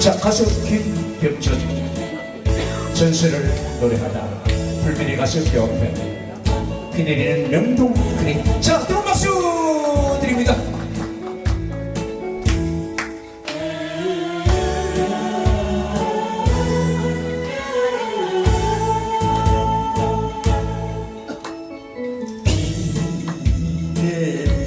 자 가수 김병준 전설을 노래하다 불면의 가수 뼈편 비 내리는 명동 그림 자 뜨거운 박수 드립니다. 잊을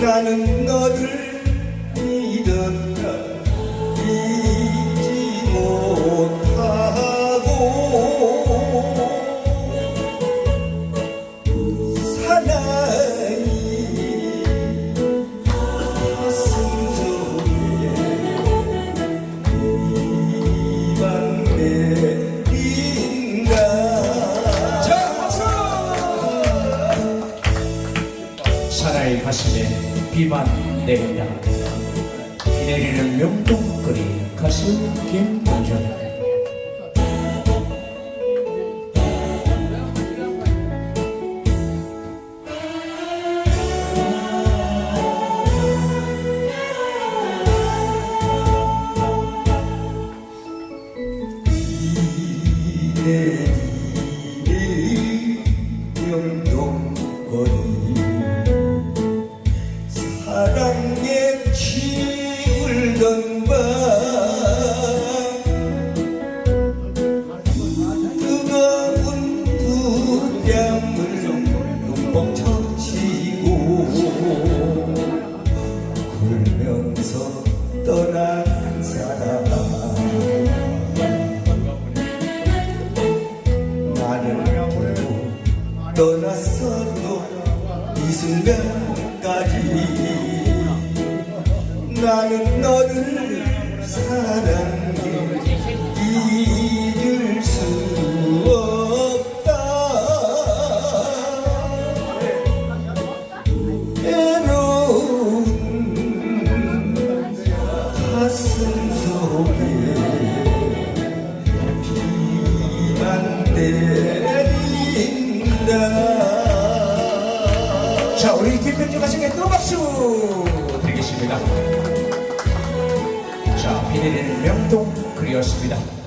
나는 너를 사나이 가슴에 비만 내린다. 비 내리는 명동 그림 가수 김병준 내 떠났어도 이 순간까지 나는 너를 사랑해 잊을 수 없다. 때론 가슴 속에 비만 내 자 우리 가수에게 또 박수 드리겠습니다. 자비 내리는 명동 그리였습니다